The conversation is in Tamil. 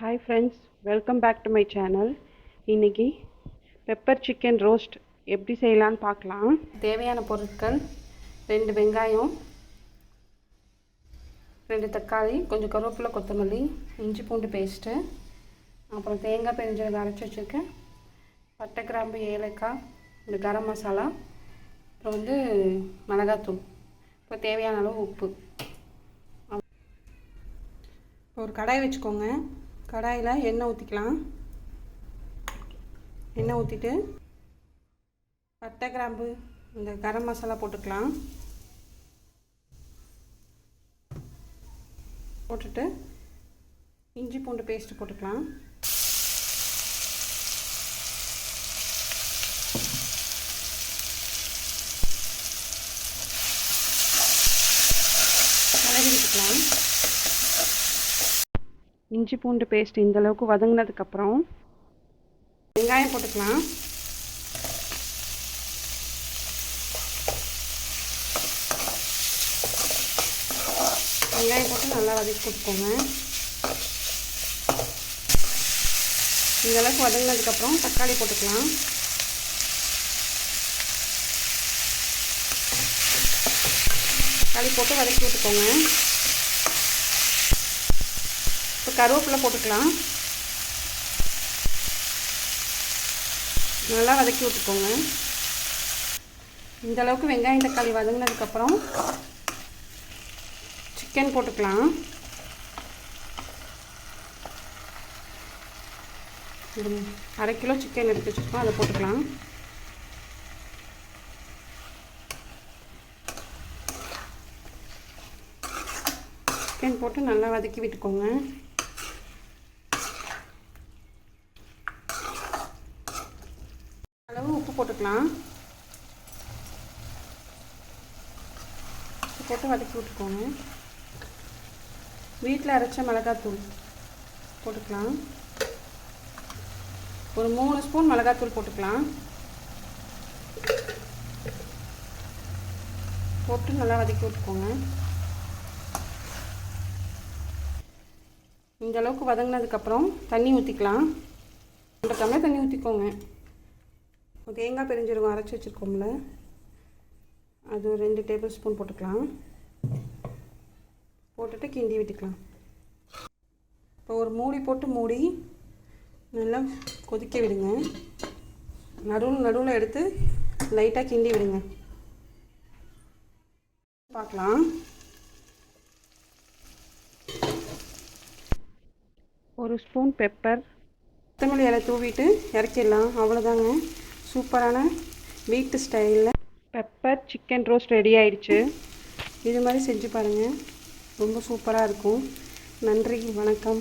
Hi friends welcome back to my channel இன்னைக்கு பெப்பர் சிக்கன் ரோஸ்ட் எப்படி செய்யலான்னு பார்க்கலாம். தேவையான பொருட்கள் ரெண்டு வெங்காயம் ரெண்டு தக்காளி கொஞ்சம் கருவேப்பிலை கொத்தமல்லி இஞ்சி பூண்டு பேஸ்ட்டு அப்புறம் தேங்காய் பெருஞ்சீரகம் அரைச்சி வச்சுருக்கேன். பட்டை கிராம்பு ஏலக்காய் இந்த கரம் மசாலா அப்புறம் வந்து மிளகாத்தூள். இப்போ தேவையான அளவு உப்பு. ஒரு கடாய் வச்சுக்கோங்க. கடாயில் எண்ணெய் ஊற்றிக்கலாம் எண்ணெய் ஊற்றிட்டு பட்டை கிராம்பு இந்த கரம் மசாலா போட்டுக்கலாம். போட்டுட்டு இஞ்சி பூண்டு பேஸ்ட்டு போட்டுக்கலாம். கலரி விட்டுக்கலாம். இஞ்சி பூண்டு பேஸ்ட் இந்த அளவுக்கு வதங்கினதுக்கப்புறம் வெங்காயம் போட்டுக்கலாம். வெங்காயம் போட்டு நல்லா வதக்கி கொடுத்துக்கோங்க. இந்த அளவுக்கு வதங்கினதுக்கப்புறம் தக்காளி போட்டுக்கலாம். தக்காளி போட்டு வதக்கி விட்டுக்கோங்க. இப்போ கருவேப்பிலை போட்டுக்கலாம். நல்லா வதக்கி விட்டுக்கோங்க. இந்த அளவுக்கு வெங்காயம் தக்காளி வதங்கினதுக்கப்புறம் சிக்கன் போட்டுக்கலாம். அரை கிலோ சிக்கன் எடுத்து வச்சுருக்கோம் அதை போட்டுக்கலாம். சிக்கன் போட்டு நல்லா வதக்கி விட்டுக்கோங்க. அளவு உப்பு போட்டுக்கலாம். உப்பு போட்டு வதக்கி விட்டுக்கோங்க. வீட்டில் அரைச்ச மிளகாத்தூள் போட்டுக்கலாம். ஒரு மூணு ஸ்பூன் மிளகாத்தூள் போட்டுக்கலாம். போட்டு நல்லா வதக்கி விட்டுக்கோங்க. இந்த அளவுக்கு வதங்கினதுக்கப்புறம் தண்ணி ஊற்றிக்கலாம் ரெண்டு டம்ளர் தண்ணி ஊற்றிக்கோங்க தேங்காய் பெருஞ்சீரகம் அரைச்சி வச்சுருக்கோம்ல அது ஒரு ரெண்டு டேபிள் ஸ்பூன் போட்டுக்கலாம். போட்டுட்டு கிண்டி விட்டுக்கலாம். இப்போ ஒரு மூடி போட்டு மூடி நல்லா கொதிக்க விடுங்க. நடுவில் நடுவில் எடுத்து லைட்டாக கிண்டி விடுங்க. பார்க்கலாம். ஒரு ஸ்பூன் பெப்பர் கொத்தமல்லி இலை தூவிட்டு இறக்கிடலாம். அவ்வளோதாங்க சூப்பரான வீட்டு ஸ்டைலில் பெப்பர் சிக்கன் ரோஸ்ட் ரெடி ஆயிடுச்சு. இது மாதிரி செஞ்சு பாருங்கள் ரொம்ப சூப்பராக இருக்கும். நன்றி வணக்கம்.